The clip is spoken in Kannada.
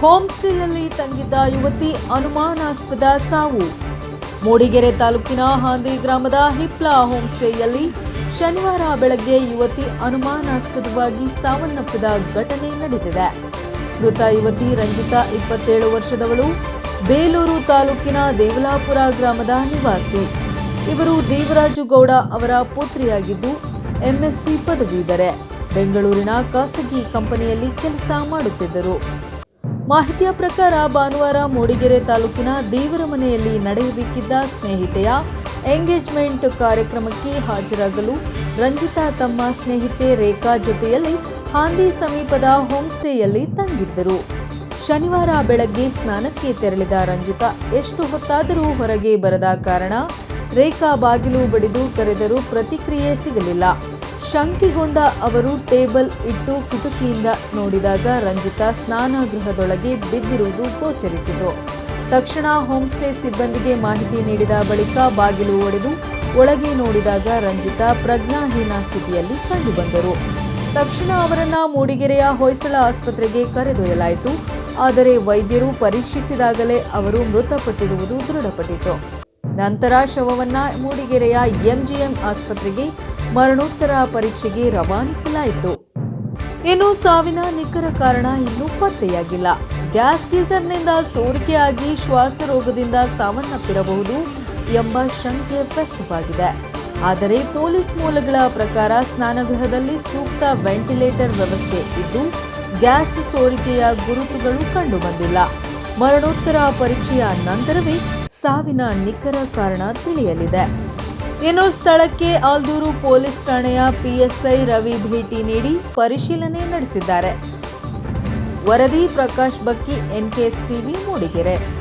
ಹೋಮ್ ಸ್ಟೇನಲ್ಲಿ ತಂಗಿದ್ದ ಯುವತಿ ಅನುಮಾನಾಸ್ಪದ ಸಾವು. ಮೂಡಿಗೆರೆ ತಾಲೂಕಿನ ಹಾಂದಿ ಗ್ರಾಮದ ಹಿಪ್ಲಾ ಹೋಮ್ ಸ್ಟೇಯಲ್ಲಿ ಶನಿವಾರ ಬೆಳಗ್ಗೆ ಯುವತಿ ಅನುಮಾನಾಸ್ಪದವಾಗಿ ಸಾವನ್ನಪ್ಪಿದ ಘಟನೆ ನಡೆದಿದೆ. ಮೃತ ಯುವತಿ ರಂಜಿತಾ ಇಪ್ಪತ್ತೇಳು ವರ್ಷದವಳು, ಬೇಲೂರು ತಾಲೂಕಿನ ದೇವಲಾಪುರ ಗ್ರಾಮದ ನಿವಾಸಿ. ಇವರು ದೇವರಾಜು ಗೌಡ ಅವರ ಪುತ್ರಿಯಾಗಿದ್ದು, ಎಂಎಸ್ಸಿ ಪದವೀಧರೆ. ಬೆಂಗಳೂರಿನ ಖಾಸಗಿ ಕಂಪನಿಯಲ್ಲಿ ಕೆಲಸ ಮಾಡುತ್ತಿದ್ದರು. ಮಾಹಿತಿಯ ಪ್ರಕಾರ ಭಾನುವಾರ ಮೂಡಿಗೆರೆ ತಾಲೂಕಿನ ದೇವರ ಮನೆಯಲ್ಲಿ ನಡೆಯಬೇಕಿದ್ದ ಸ್ನೇಹಿತೆಯ ಎಂಗೇಜ್ಮೆಂಟ್ ಕಾರ್ಯಕ್ರಮಕ್ಕೆ ಹಾಜರಾಗಲು ರಂಜಿತಾ ತಮ್ಮ ಸ್ನೇಹಿತೆ ರೇಖಾ ಜೊತೆಯಲ್ಲಿ ಹಾಂದಿ ಸಮೀಪದ ಹೋಮ್ ಸ್ಟೇಯಲ್ಲಿ ತಂಗಿದ್ದರು. ಶನಿವಾರ ಬೆಳಗ್ಗೆ ಸ್ನಾನಕ್ಕೆ ತೆರಳಿದ ರಂಜಿತಾ, ಎಷ್ಟು ಹೊತ್ತಾದರೂ ಹೊರಗೆ ಬರದ ಕಾರಣ ರೇಖಾ ಬಾಗಿಲು ಬಡಿದು ಕರೆದರೂ ಪ್ರತಿಕ್ರಿಯೆ ಸಿಗಲಿಲ್ಲ. ಶಂಕಿಗೊಂಡ ಅವರು ಟೇಬಲ್ ಇಟ್ಟು ಕಿಟಕಿಯಿಂದ ನೋಡಿದಾಗ ರಂಜಿತಾ ಸ್ನಾನಗೃಹದೊಳಗೆ ಬಿದ್ದಿರುವುದು ಗೋಚರಿಸಿತು. ತಕ್ಷಣ ಹೋಮ್ಸ್ಟೇ ಸಿಬ್ಬಂದಿಗೆ ಮಾಹಿತಿ ನೀಡಿದ ಬಳಿಕ ಬಾಗಿಲು ಒಡೆದು ಒಳಗೆ ನೋಡಿದಾಗ ರಂಜಿತಾ ಪ್ರಜ್ಞಾಹೀನ ಸ್ಥಿತಿಯಲ್ಲಿ ಕಂಡುಬಂದರು. ತಕ್ಷಣ ಅವರನ್ನ ಮೂಡಿಗೆರೆಯ ಹೊಯ್ಸಳ ಆಸ್ಪತ್ರೆಗೆ ಕರೆದೊಯ್ಯಲಾಯಿತು. ಆದರೆ ವೈದ್ಯರು ಪರೀಕ್ಷಿಸಿದಾಗಲೇ ಅವರು ಮೃತಪಟ್ಟಿರುವುದು ದೃಢಪಟ್ಟಿತು. ನಂತರ ಶವವನ್ನ ಮೂಡಿಗೆರೆಯ ಎಂಜಿಎಂ ಆಸ್ಪತ್ರೆಗೆ ಮರಣೋತ್ತರ ಪರೀಕ್ಷೆಗೆ ರವಾನಿಸಲಾಯಿತು. ಇನ್ನು ಸಾವಿನ ನಿಖರ ಕಾರಣ ಇನ್ನೂ ಪತ್ತೆಯಾಗಿಲ್ಲ. ಗ್ಯಾಸ್ ಗೀಸರ್ನಿಂದ ಸೋರಿಕೆಯಾಗಿ ಶ್ವಾಸರೋಗದಿಂದ ಸಾವನ್ನಪ್ಪಿರಬಹುದು ಎಂಬ ಶಂಕೆ ವ್ಯಕ್ತವಾಗಿದೆ. ಆದರೆ ಪೊಲೀಸ್ ಮೂಲಗಳ ಪ್ರಕಾರ ಸ್ನಾನಗೃಹದಲ್ಲಿ ಸೂಕ್ತ ವೆಂಟಿಲೇಟರ್ ವ್ಯವಸ್ಥೆ ಇದ್ದು, ಗ್ಯಾಸ್ ಸೋರಿಕೆಯ ಗುರುತುಗಳು ಕಂಡುಬಂದಿಲ್ಲ. ಮರಣೋತ್ತರ ಪರೀಕ್ಷೆಯ ನಂತರವೇ ಸಾವಿನ ನಿಖರ ಕಾರಣ ತಿಳಿಯಲಿದೆ. ಇನ್ನು ಸ್ಥಳಕ್ಕೆ ಆಲ್ದೂರು ಪೊಲೀಸ್ ಠಾಣೆಯ ಪಿಎಸ್ಐ ರವಿ ಭೇಟಿ ನೀಡಿ ಪರಿಶೀಲನೆ ನಡೆಸಿದ್ದಾರೆ. ವರದಿ ಪ್ರಕಾಶ್ ಬಕ್ಕಿ ಎನ್ಕೆಎಸ್ ಟಿವಿ, ಮೂಡಿಗೆರೆ.